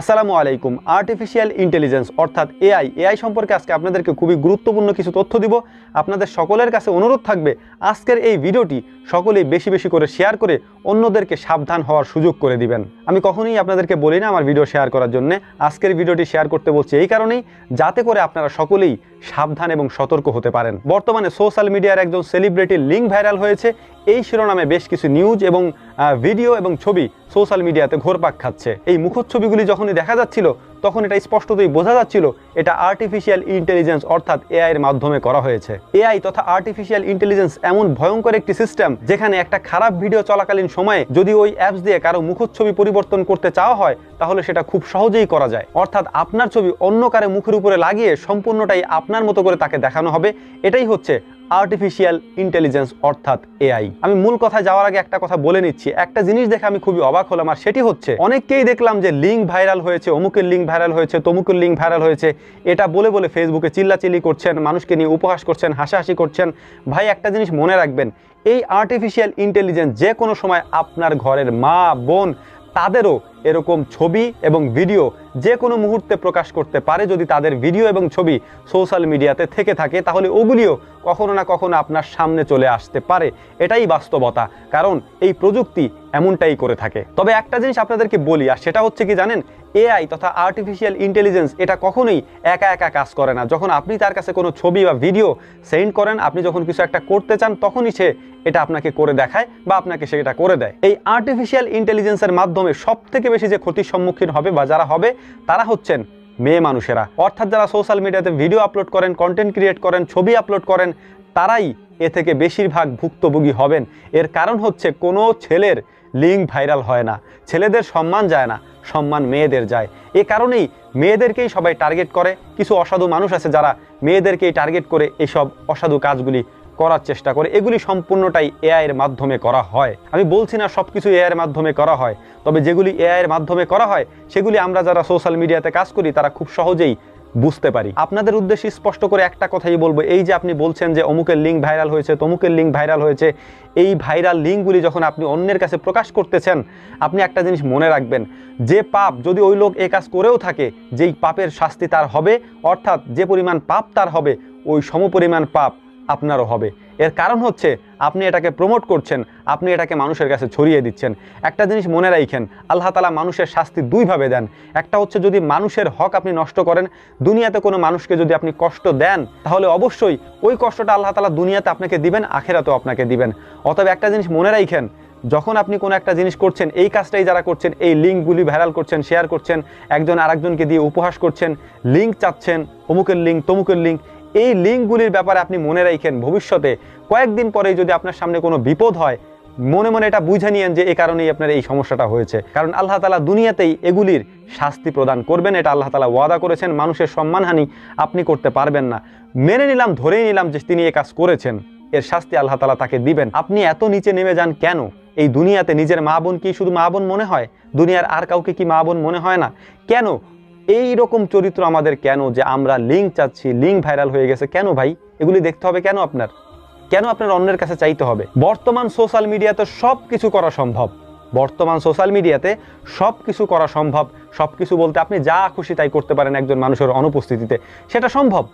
আসসালামু আলাইকুম। Artificial intelligence অর্থাৎ এআই এআই সম্পর্কে আজকে আপনাদেরকে খুবই গুরুত্বপূর্ণ কিছু তথ্য দিব। আপনাদের সকলের কাছে অনুরোধ থাকবে, আজকের এই ভিডিওটি সকলেই বেশি বেশি করে শেয়ার করে অন্যদেরকে সাবধান হওয়ার সুযোগ করে দিবেন। আমি কখনোই আপনাদেরকে বলি না আমার ভিডিও শেয়ার করার জন্য। আজকের ভিডিওটি শেয়ার করতে বলছি এই কারণেই, যাতে করে আপনারা সকলেই সাবধান এবং সতর্ক হতে পারেন। বর্তমানে সোশ্যাল মিডিয়ার একজন সেলিব্রিটির লিঙ্ক ভাইরাল হয়েছে। এই শিরোনামে বেশ কিছু নিউজ এবং ভিডিও এবং ছবি সোশ্যাল মিডিয়াতে ঘোরপাক খাচ্ছে। এই মুখোচ্ছবিগুলি যখনই দেখা যাচ্ছিল তখন এটা স্পষ্টতই বোঝা যাচ্ছিল, এটা আর্টিফিশিয়াল ইন্টেলিজেন্স অর্থাৎ এআই এর মাধ্যমে করা হয়েছে। এআই তথা আর্টিফিশিয়াল ইন্টেলিজেন্স এমন ভয়ঙ্কর একটি সিস্টেম যেখানে একটা খারাপ ভিডিও চলাকালীন সময়ে যদি ওই অ্যাপস দিয়ে কারও মুখচ্ছবি পরিবর্তন করতে চাওয়া হয়, তাহলে সেটা খুব সহজেই করা যায়। অর্থাৎ আপনার ছবি অন্য কারে মুখের উপরে লাগিয়ে সম্পূর্ণটাই আপনার মতো করে তাকে দেখানো হবে। এটাই হচ্ছে আর্টিফিশিয়াল ইন্টেলিজেন্স অর্থাৎ এআই আমি মূল কথা যাওয়ার আগে একটা কথা বলে নিচ্ছি। একটা জিনিস দেখে আমি খুবই অবাক হলাম, আর সেটি হচ্ছে, অনেককেই দেখলাম যে লিঙ্ক ভাইরাল হয়েছে, অমুকের লিঙ্ক ভাইরাল হয়েছে, তমুকের লিঙ্ক ভাইরাল হয়েছে, এটা বলে বলে ফেসবুকে চিল্লাচিল্লি করছেন, মানুষকে নিয়ে উপহাস করছেন, হাসাহাসি করছেন। ভাই, একটা জিনিস মনে রাখবেন, এই আর্টিফিশিয়াল ইন্টেলিজেন্স যে কোনো সময় আপনার ঘরের মা, বোন, তাদেরও এরকম ছবি এবং ভিডিও যে কোনো মুহূর্তে প্রকাশ করতে পারে। যদি তাদের ভিডিও এবং ছবি সোশ্যাল মিডিয়াতে থেকে থাকে, তাহলে ওগুলিও কখনো না কখনো আপনার সামনে চলে আসতে পারে। এটাই বাস্তবতা, কারণ এই প্রযুক্তি এমনটাই করে থাকে। তবে একটা জিনিস আপনাদেরকে বলি, আর সেটা হচ্ছে কি জানেন এআই তথা আর্টিফিশিয়াল ইন্টেলিজেন্স এটা কখনোই একা একা কাজ করে না। যখন আপনি তার কাছে কোনো ছবি বা ভিডিও সেন্ড করেন, আপনি যখন কিছু একটা করতে চান, তখনই সে এটা আপনাকে করে দেখায় বা আপনাকে সেটা করে দেয়। এই আর্টিফিশিয়াল ইন্টেলিজেন্সের মাধ্যমে সব থেকে বেশি যে ক্ষতির সম্মুখীন হবে বা যারা হবে, তারা হচ্ছেন মেয়ে মানুষেরা। অর্থাৎ যারা সোশ্যাল মিডিয়াতে ভিডিও আপলোড করেন কন্টেন্ট ক্রিয়েট করেন, ছবি আপলোড করেন, তারাই এ থেকে বেশিরভাগ ভুক্তভোগী হবেন। এর কারণ হচ্ছে কোনো ছেলের লিঙ্ক ভাইরাল হয় না। ছেলেদের সম্মান যায় না, সম্মান মেয়েদের যায়। এ কারণেই মেয়েদেরকেই সবাই টার্গেট করে। কিছু অসাধু মানুষ আছে যারা মেয়েদেরকেই টার্গেট করে এইসব অসাধু কাজগুলি করার চেষ্টা করে। এগুলি সম্পূর্ণটাই এআইয়ের মাধ্যমে করা হয়। আমি বলছি না সব কিছু এআইয়ের মাধ্যমে করা হয়, তবে যেগুলি এআইয়ের মাধ্যমে করা হয়, সেগুলি আমরা যারা সোশ্যাল মিডিয়াতে কাজ করি, তারা খুব সহজেই বুঝতে পারি। আপনাদের উদ্দেশ্যে স্পষ্ট করে একটা কথাই বলব। এই যে আপনি বলছেন যে অমুকের লিঙ্ক ভাইরাল হয়েছে, তমুকের লিঙ্ক ভাইরাল হয়েছে, এই ভাইরাল লিঙ্কগুলি যখন আপনি অন্যের কাছে প্রকাশ করতেছেন, আপনি একটা জিনিস মনে রাখবেন, যে পাপ যদি ওই লোক এ কাজ করেও থাকে, যেই পাপের শাস্তি তার হবে, অর্থাৎ যে পরিমাণ পাপ তার হবে, ওই সমপরিমাণ পাপ আপনারও হবে। এর কারণ হচ্ছে, আপনি এটাকে প্রমোট করছেন, আপনি এটাকে মানুষের কাছে ছড়িয়ে দিচ্ছেন। একটা জিনিস মনে রাখেন আল্লাহ তালা মানুষের শাস্তি দুইভাবে দেন। একটা হচ্ছে যদি মানুষের হক আপনি নষ্ট করেন, দুনিয়াতে কোনো মানুষকে যদি আপনি কষ্ট দেন, তাহলে অবশ্যই ওই কষ্টটা আল্লাহ তালা দুনিয়াতে আপনাকে দিবেন, আখেরাতেও আপনাকে দিবেন। অতএব একটা জিনিস মনে রাখেন যখন আপনি কোনো একটা জিনিস করছেন, এই কাজটাই যারা করছেন, এই লিঙ্কগুলি ভাইরাল করছেন শেয়ার করছেন, একজন আরেকজনকে দিয়ে উপহাস করছেন লিঙ্ক চাচ্ছেন, অমুকের লিঙ্ক তমুকের লিঙ্ক এই লিঙ্কগুলির ব্যাপারে আপনি মনে রাখেন ভবিষ্যতে। কয়েকদিন পরে যদি আপনার সামনে কোনো বিপদ হয়, মনে মনে এটা বুঝে নিয়েন যে এ কারণেই আপনার এই সমস্যাটা হয়েছে। কারণ আল্লাহ তালা দুনিয়াতেই এগুলির শাস্তি প্রদান করবেন, এটা আল্লাহ তালা ওয়াদা করেছেন, মানুষের সম্মানহানি আপনি করতে পারবেন না। মেনে নিলাম, ধরেই নিলাম যে তিনি এ কাজ করেছেন, এর শাস্তি আল্লাহ তালা তাকে দিবেন। আপনি এত নিচে নেমে যান কেন? এই দুনিয়াতে নিজের মা বোন কি শুধু মা বোন মনে হয়? দুনিয়ার আর কাউকে কি মা বোন মনে হয় না? কেন? এই রকম চরিত্র আমাদের কেন যে আমরা লিঙ্ক চাচ্ছি লিঙ্ক ভাইরাল হয়ে গেছে, কেন ভাই? এগুলি দেখতে হবে কেন আপনার? কেন আপনার অন্যের কাছে চাইতে হবে? বর্তমান সোশ্যাল মিডিয়াতে সব কিছু করা সম্ভব। বর্তমান সোশ্যাল মিডিয়াতে সব কিছু করা সম্ভব। সব কিছু বলতে আপনি যা খুশি তাই করতে পারেন একজন মানুষের অনুপস্থিতিতে। সেটা সম্ভব।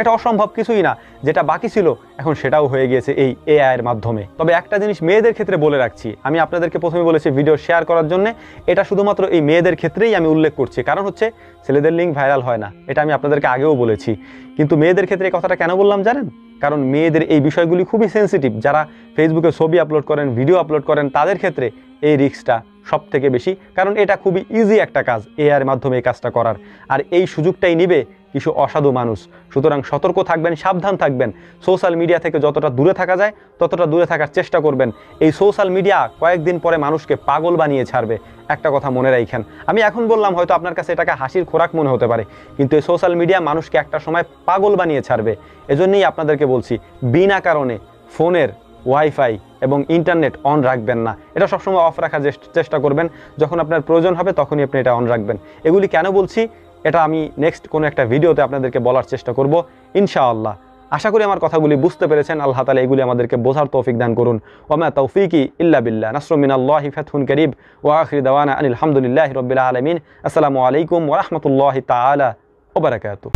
এটা অসম্ভব কিছুই না। যেটা বাকি ছিল, এখন সেটাও হয়ে গিয়েছে এই এআই এর মাধ্যমে। তবে একটা জিনিস মেয়েদের ক্ষেত্রে বলে রাখছি, আমি আপনাদেরকে প্রথমে বলেছি ভিডিও শেয়ার করার জন্য, এটা শুধুমাত্র এই মেয়েদের ক্ষেত্রেই আমি উল্লেখ করছি। কারণ হচ্ছে, ছেলেদের লিঙ্ক ভাইরাল হয় না, এটা আমি আপনাদেরকে আগেও বলেছি। কিন্তু মেয়েদের ক্ষেত্রে এই কথাটা কেন বললাম জানেন? কারণ মেয়েদের এই বিষয়গুলি খুবই সেন্সিটিভ যারা ফেসবুকে ছবি আপলোড করেন ভিডিও আপলোড করেন, তাদের ক্ষেত্রে এই রিস্কটা সব থেকে বেশি। কারণ এটা খুবই ইজি একটা কাজ এআর মাধ্যমে এই কাজটা করার। আর এই সুযোগটাই নিবে কিছু অসাধু মানুষ। সুতরাং সতর্ক থাকবেন, সাবধান থাকবেন। সোশ্যাল মিডিয়া থেকে যতটা দূরে থাকা যায়, ততটা দূরে থাকার চেষ্টা করবেন। এই সোশ্যাল মিডিয়া কয়েকদিন পরে মানুষকে পাগল বানিয়ে ছাড়বে। একটা কথা মনে রাখেন আমি এখন বললাম হয়তো আপনার কাছে এটাকে হাসির খোরাক মনে হতে পারে, কিন্তু এই সোশ্যাল মিডিয়া মানুষকে একটা সময় পাগল বানিয়ে ছাড়বে। এজন্যই আপনাদেরকে বলছি, বিনা কারণে ফোনের ওয়াইফাই এবং ইন্টারনেট অন রাখবেন না। এটা সবসময় অফ রাখার চেষ্ট- চেষ্টা করবেন। যখন আপনার প্রয়োজন হবে তখনই আপনি এটা অন রাখবেন। এগুলি কেন বলছি? এটা আমি নেক্সট কোনো একটা ভিডিওতে আপনাদেরকে বলার চেষ্টা করব, ইনশাআল্লাহ। আশা করি আমার কথাগুলি বুঝতে পেরেছেন। আল্লাহ তালা এগুলি আমাদেরকে বোঝার তৌফিক দান করুন। ওমা তৌফিকি ইল্লা বিল্লা বিল্লাহ নাসরমিনাল্লাহি ফেথুন করিব। ও আখরি দাওয়ানা আনিল হামদুলিল্লাহ রবিল আলমিন। আসসালামু আলাইকুম ওরহমতুল্লাহ তালা ওবরাকাতু